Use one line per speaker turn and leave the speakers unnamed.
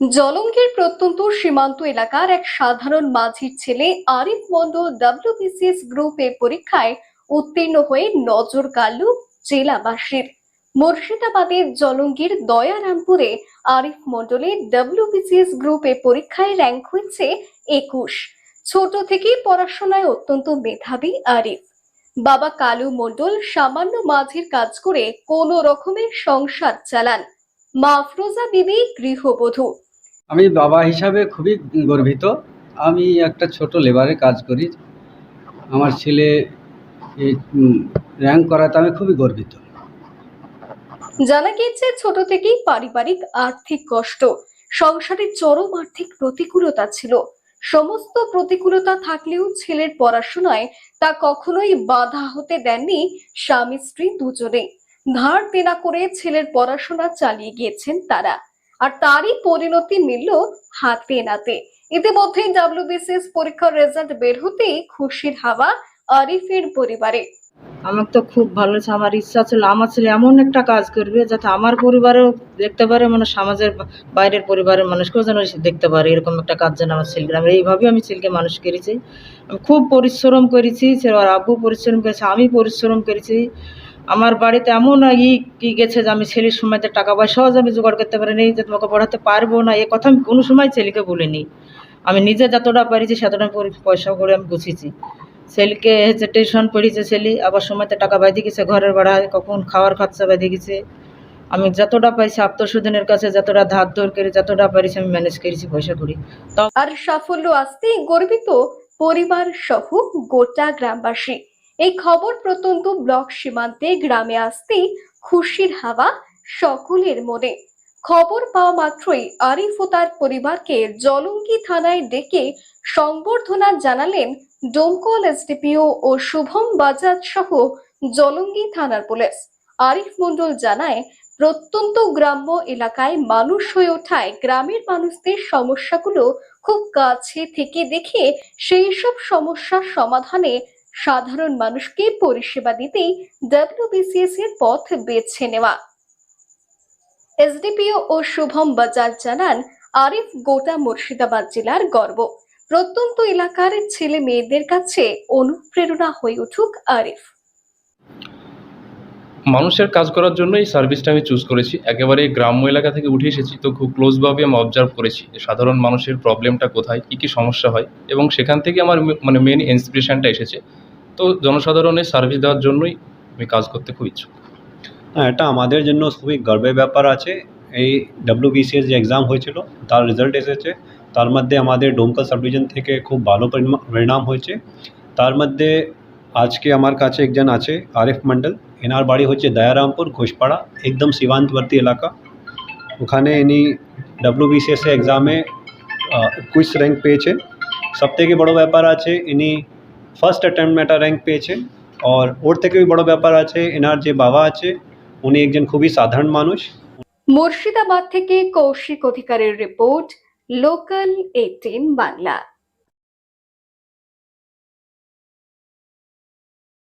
জলঙ্গির প্রত্যন্ত সীমান্ত এলাকার এক সাধারণ মাঝির ছেলে আরিফ মন্ডল ডাব্লিউবিসিএস গ্রুপে পরীক্ষায় উত্তীর্ণ হয়ে নজর কাড়ল জেলাবাসীর। মুর্শিদাবাদের জলঙ্গির দয়ারামপুরে আরিফ মন্ডলের ডাব্লিউবিসিএস গ্রুপে পরীক্ষায় র্যাঙ্ক হয়েছে একুশ। ছোট থেকেই পড়াশোনায় অত্যন্ত মেধাবী আরিফ। বাবা কালু মন্ডল সামান্য মাঝির কাজ করে কোনো রকমের সংসার চালান। মা আফরোজা বিবি গৃহবধূ।
আমি বাবা হিসাবে খুবই গর্বিত। আমি একটা ছোট লেবারে কাজ করি। আমার ছেলে র্যাঙ্ক করাতে আমি খুবই গর্বিত।
জানা গিয়েছে ছোট থেকেই পারিবারিক আর্থিক কষ্ট, সংসারে চরম আর্থিক প্রতিকূলতা ছিল। সমস্ত প্রতিকূলতা থাকলেও ছেলের পড়াশোনায় তা কখনোই বাধা হতে দেননি স্বামী স্ত্রী দুজনেই। ধার দেনা করে ছেলের পড়াশোনা চালিয়ে গিয়েছেন তারা। আর তারই পরিণতি মিলল হাতে নাতে। ইতিমধ্যেই ডাব্লিউবিসিএস পরীক্ষার রেজাল্ট বের হতেই খুশির হাওয়া আরিফের পরিবারে।
আমার তো খুব ভালো আমার ইচ্ছা ছিল, আমার ছেলে এমন একটা কাজ করবে যাতে আমার পরিবারেও দেখতে পারে মানে সমাজের বাইরের পরিবারের মানুষকেও যেন দেখতে পারে, এরকম একটা কাজ যেন আমার ছেলেকে আমি এইভাবে আমি ছেলেকে মানুষ করেছি। খুব পরিশ্রম করেছি আর আব্বু পরিশ্রম করেছে, আমি পরিশ্রম করেছি। আমার বাড়িতে এমন ই কি গেছে যে আমি ছেলের সময়তে টাকা পয়সাও আমি জোগাড় করতে পারিনি, যে তোমাকে পড়াতে পারব না, এ কথা আমি কোনো সময় ছেলেকে বলিনি। আমি নিজে যতটা পারিছি সেতটা পয়সা করে আমি গুছিয়েছি। ছেলেকে হচ্ছে টিউশন পড়িয়েছে ছেলে, আবার সময়তে টাকা বাইতে গেছে, ঘরের ভাড়া কখন খাওয়ার খরচা বাইতে গেছে। আমি যতটা পাইছি আত্মস্বজনের কাছে, যতটা ধার ধর করে, যতটা পারিছি আমি ম্যানেজ করেছি পয়সা করি।
আর সাফল্য আসতেই গর্বিত পরিবার সহ গোটা গ্রামবাসী। এই খবর প্রত্যন্ত ব্লক সীমান্তে গ্রামে আসতেই খুশির হাওয়া সকলের মনে। খবর পাওয়া মাত্রই আরিফ ও তার পরিবারকে জলঙ্গি থানায় ডেকে সংবর্ধনা জানালেন ডোমকল এসডিপিও ও শুভম বাজাজ সহ জলঙ্গি থানার পুলিশ। আরিফ মন্ডল জানায়, প্রত্যন্ত গ্রাম্য এলাকায় মানুষ হয়ে ওঠায় গ্রামের মানুষদের সমস্যাগুলো খুব কাছে থেকে দেখে সেই সব সমস্যার সমাধানে সাধারণ মানুষকে পরিষেবা দিতেই ডাব্লিউবিসিএস এর পথ বেছে নেওয়া। এসডিপিও ও শুভম বাজার জানান, আরিফ গোটা মুর্শিদাবাদ জেলার গর্ব। প্রত্যন্ত এলাকার ছেলে মেয়েদের কাছে অনুপ্রেরণা হয়ে উঠুক আরিফ।
মানুষের কাজ করার জন্য এই সার্ভিসটা আমি চুজ করেছি। একেবারে গ্রাম্য এলাকা থেকে উঠে এসেছি, তো খুব ক্লোজভাবে আমি অবজার্ভ করেছি যে সাধারণ মানুষের প্রবলেমটা কোথায়, কী কী সমস্যা হয়, এবং সেখান থেকে আমার মানে মেন ইন্সপিরেশনটা এসেছে। তো জনসাধারণের সার্ভিস দেওয়ার জন্যই আমি কাজ করতে খুব ইচ্ছুক।
না এটা আমাদের জন্য খুবই গর্বের ব্যাপার আছে। এই ডাব্লিউবিসিএস যে এক্সাম হয়েছিল, তার রেজাল্ট এসেছে। তার মধ্যে আমাদের ডোমকা সাব ডিভিশন থেকে খুব ভালো পরিণাম হয়েছে। তার মধ্যে আজকে আমার কাছে একজন আছে, আরিফ মন্ডল এনার বাড়ি হচ্ছে দয়ারামপুর, ঘোষপাড়া, একদম সীমান্তবর্তী এলাকা। ওখানে ইনি ডাব্লিউবিসিএস এক্সামে কুইজ র্যাঙ্ক পেয়েছেন সব থেকে বড়ো ব্যাপার আছে, ইনি ফার্স্ট অ্যাটেম্প একটা র্যাঙ্ক পেয়েছে আর ওর থেকেও বড় ব্যাপার আছে এনার যে বাবা আছে উনি একজন খুবই সাধারণ মানুষ
মুর্শিদাবাদ থেকে কৌশিক অধিকারের রিপোর্ট লোকাল এইটিন বাংলা